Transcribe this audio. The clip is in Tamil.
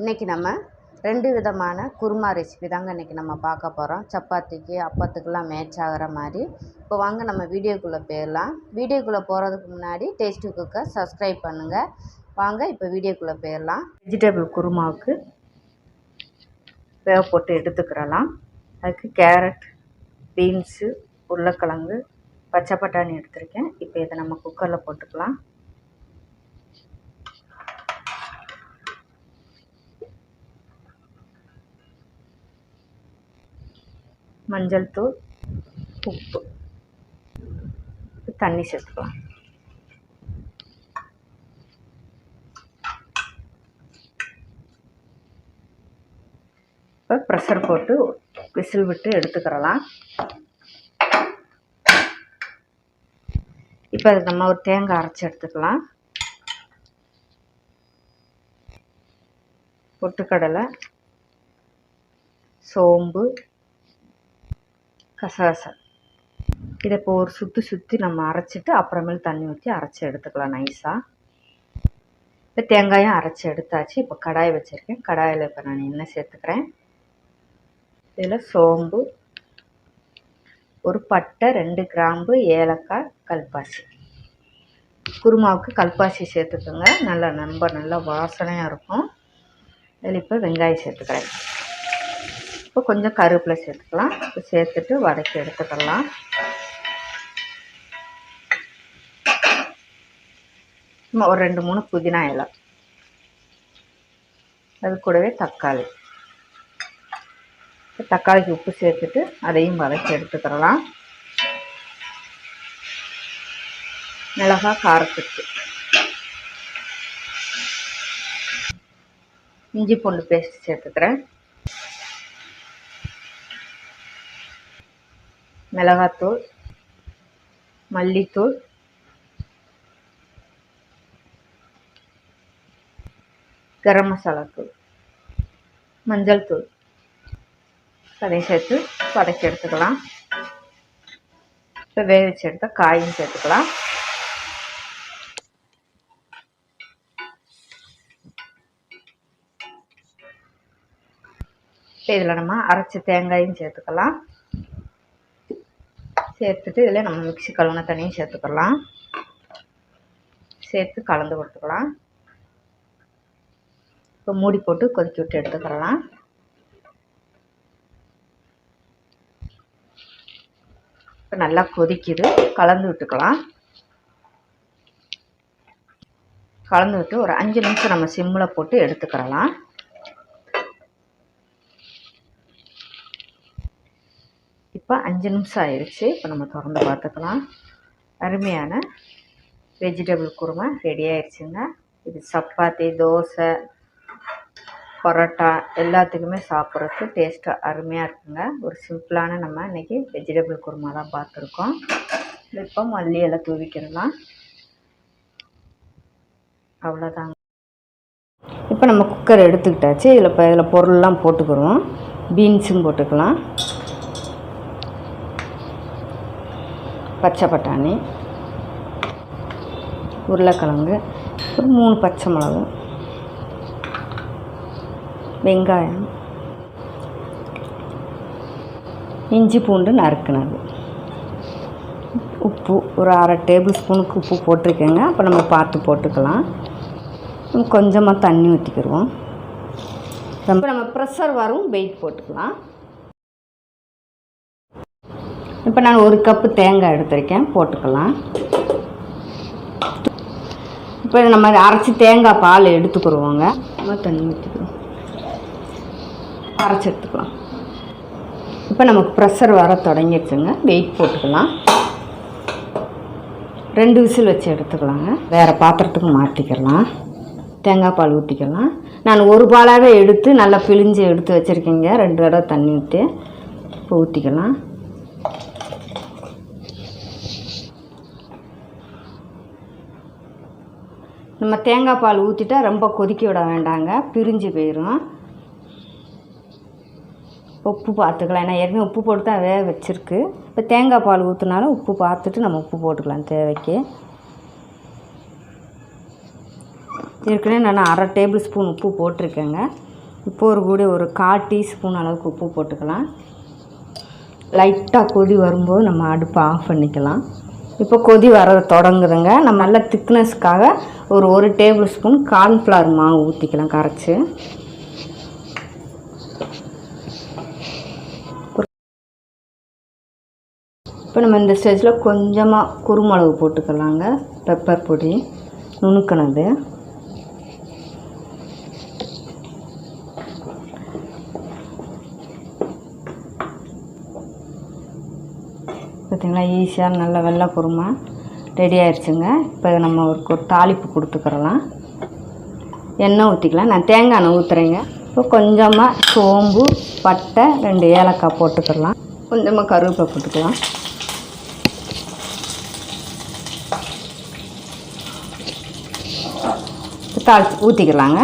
இன்றைக்கி நம்ம ரெண்டு விதமான குருமா ரெசிபி தாங்க இன்றைக்கி நம்ம பார்க்க போகிறோம் சப்பாத்திக்கு அப்பத்துக்கெல்லாம் மேட்ச் ஆகிற மாதிரி. இப்போ வாங்க நம்ம வீடியோக்குள்ளே போயிடலாம். வீடியோக்குள்ளே போகிறதுக்கு முன்னாடி டேஸ்ட்டு குக்கை சப்ஸ்கிரைப் பண்ணுங்கள் வாங்க இப்போ வீடியோக்குள்ளே போயிடலாம். வெஜிடபிள் குருமாவுக்கு வேக போட்டு எடுத்துக்கிறலாம். அதுக்கு கேரட் பீன்ஸு உருளைக்கிழங்கு பச்சை பட்டாணி எடுத்திருக்கேன். இப்போ இதை நம்ம குக்கரில் போட்டுக்கலாம். மஞ்சள் தூள் உப்பு தண்ணி சேர்த்துக்கலாம். இப்போ ப்ரெஷர் போட்டு விசில் விட்டு எடுத்துக்கிறலாம். இப்போ அதுக்கு நம்ம ஒரு தேங்காய் அரைச்சி எடுத்துக்கலாம். பொட்டுக்கடலை சோம்பு கசகசம் இதை இப்போ ஒரு சுற்றி சுற்றி நம்ம அரைச்சிட்டு அப்புறமேல் தண்ணி ஊற்றி அரைச்சி எடுத்துக்கலாம் நைஸாக இப்போ தேங்காயும் அரைச்சி எடுத்தாச்சு. இப்போ கடாய் வச்சுருக்கேன். கடாயில் இப்போ நான் எண்ணெய் சேர்த்துக்கிறேன். இதில் சோம்பு ஒரு பட்டை ரெண்டு கிராம்பு ஏலக்காய் கல்பாசி. குருமாவுக்கு கல்பாசி சேர்த்துக்கோங்க. நல்லா ரொம்ப நல்லா வாசனையாக இருக்கும். இதில் இப்போ வெங்காயம் சேர்த்துக்கிறேன். இப்போ கொஞ்சம் கருவேப்பிலை சேர்த்துக்கலாம். சேர்த்துட்டு வதக்கி எடுத்துக்கலாம். சும்மா ஒரு ரெண்டு மூணு புதினா இலை. அது கூடவே தக்காளி. தக்காளிக்கு உப்பு சேர்த்துட்டு அதையும் வதக்கி எடுத்துக்கிறலாம் மிளகா காரத்துக்கு. இஞ்சி பூண்டு பேஸ்ட் சேர்த்துக்கிறேன். மிளகாத்தூள் மல்லித்தூள் கரம் மசாலா தூள் மஞ்சள் தூள். அதையும் சேர்த்து வதக்கி எடுத்துக்கலாம். இப்போ வேக வச்சு எடுத்தால் காயும் சேர்த்துக்கலாம். இப்போ இதில் நம்ம அரைச்ச தேங்காயும் சேர்த்துக்கலாம். சேர்த்துட்டு இதில் நம்ம மிக்சி கழுவுன தண்ணியும் சேர்த்துக்கலாம். சேர்த்து கலந்து கொடுத்துக்கலாம். இப்போ மூடி போட்டு கொதிக்க விட்டு எடுத்துக்கலாம். இப்போ நல்லா கொதிக்குது. கலந்து விட்டுக்கலாம். கலந்து விட்டு ஒரு அஞ்சு நிமிஷம் நம்ம சிம்மில் போட்டு எடுத்துக்கிறலாம். இப்போ அஞ்சு நிமிஷம் ஆயிடுச்சு இப்போ நம்ம திறந்து பார்த்துக்கலாம் அருமையான வெஜிடபிள் குருமா ரெடி ஆயிடுச்சுங்க இது சப்பாத்தி தோசை பரோட்டா எல்லாத்துக்குமே சாப்பிட்றதுக்கு டேஸ்ட்டாக அருமையாக இருக்குங்க. ஒரு சிம்பிளான நம்ம இன்றைக்கி வெஜிடபிள் குருமா தான் பார்த்துருக்கோம் இப்போ மல்லி எல்லாம் தூவிக்கிறலாம். அவ்வளோதாங்க இப்போ நம்ம குக்கர் எடுத்துக்கிட்டாச்சு. இதில் இப்போ இதில் பொருள்லாம் போட்டுக்கிறோம். பீன்ஸும் போட்டுக்கலாம். பச்சை பட்டாணி உருளைக்கிழங்கு ஒரு மூணு பச்சை மிளகு வெங்காயம் இஞ்சி பூண்டு நறுக்குனது. உப்பு ஒரு அரை டேபிள் ஸ்பூனுக்கு உப்பு போட்டிருக்கேங்க. அப்போ நம்ம பார்த்து போட்டுக்கலாம். கொஞ்சமாக தண்ணி ஊற்றிக்கிடுவோம் ரொம்ப நம்ம ப்ரெஷர் வரும் வெயிட் போட்டுக்கலாம். இப்போ நான் ஒரு கப்பு தேங்காய் எடுத்திருக்கேன். போட்டுக்கலாம். இப்போ நம்ம அரைச்சி தேங்காய் பால் எடுத்துக்கிடுவோங்க தண்ணி ஊற்றிக்கிறோம் அரைச்சி எடுத்துக்கலாம். இப்போ நமக்கு ப்ரெஷர் வர தொடங்கிடுச்சுங்க. வெயிட் போட்டுக்கலாம். ரெண்டு விசில் வச்சு எடுத்துக்கலாங்க. வேறு பாத்திரத்துக்கு மாற்றிக்கலாம் தேங்காய் பால் ஊற்றிக்கலாம் நான் ஒரு பாலாகவே எடுத்து நல்லா பிழிஞ்சு எடுத்து வச்சுருக்கேங்க. ரெண்டு தடவை தண்ணி ஊற்றி இப்போ ஊற்றிக்கலாம் நம்ம தேங்காய் பால் ஊற்றிட்டா ரொம்ப கொதிக்க விட வேண்டாங்க. பிரிஞ்சு போயிடும் உப்பு பார்த்துக்கலாம் ஏன்னா ஏற்கனவே உப்பு போட்டு தான் வேக வச்சுருக்கு. இப்போ தேங்காய் பால் ஊற்றினாலும் உப்பு பார்த்துட்டு நம்ம உப்பு போட்டுக்கலாம் தேவைக்கு. ஏற்கனவே நான் அரை டேபிள் ஸ்பூன் உப்பு போட்டிருக்கேங்க. இப்போ ஒரு கூட ஒரு கால் டீஸ்பூன் அளவுக்கு உப்பு போட்டுக்கலாம். லைட்டாக கொதி வரும்போது நம்ம அடுப்பை ஆஃப் பண்ணிக்கலாம். இப்போ கொதி வர தொடங்குதுங்க. நம்ம நல்ல திக்னஸ்க்காக ஒரு ஒரு டேபிள் ஸ்பூன் கார்ன்ஃப்ளவர் மாவு ஊற்றிக்கலாம் கரைச்சி. இப்போ நம்ம இந்த ஸ்டேஜில் கொஞ்சமாக குருமிளகு போட்டுக்கலாங்க. பெப்பர் பொடி நுணுக்கினது. பார்த்திங்களா ஈஸியாக நல்ல வெள்ளை குருமா ரெடி ஆயிடுச்சுங்க இப்போ நம்ம ஒரு ஒரு தாளிப்பு கொடுத்துக்கிறலாம். எண்ணெய் ஊற்றிக்கலாம் நான் தேங்காய் எண்ணெய் ஊற்றுறேங்க இப்போ கொஞ்சமாக சோம்பு பட்டை ரெண்டு ஏலக்காய் போட்டுக்கிறலாம். கொஞ்சமாக கருவேப்பை போட்டுக்கலாம். தாளிச்சு ஊற்றிக்கலாங்க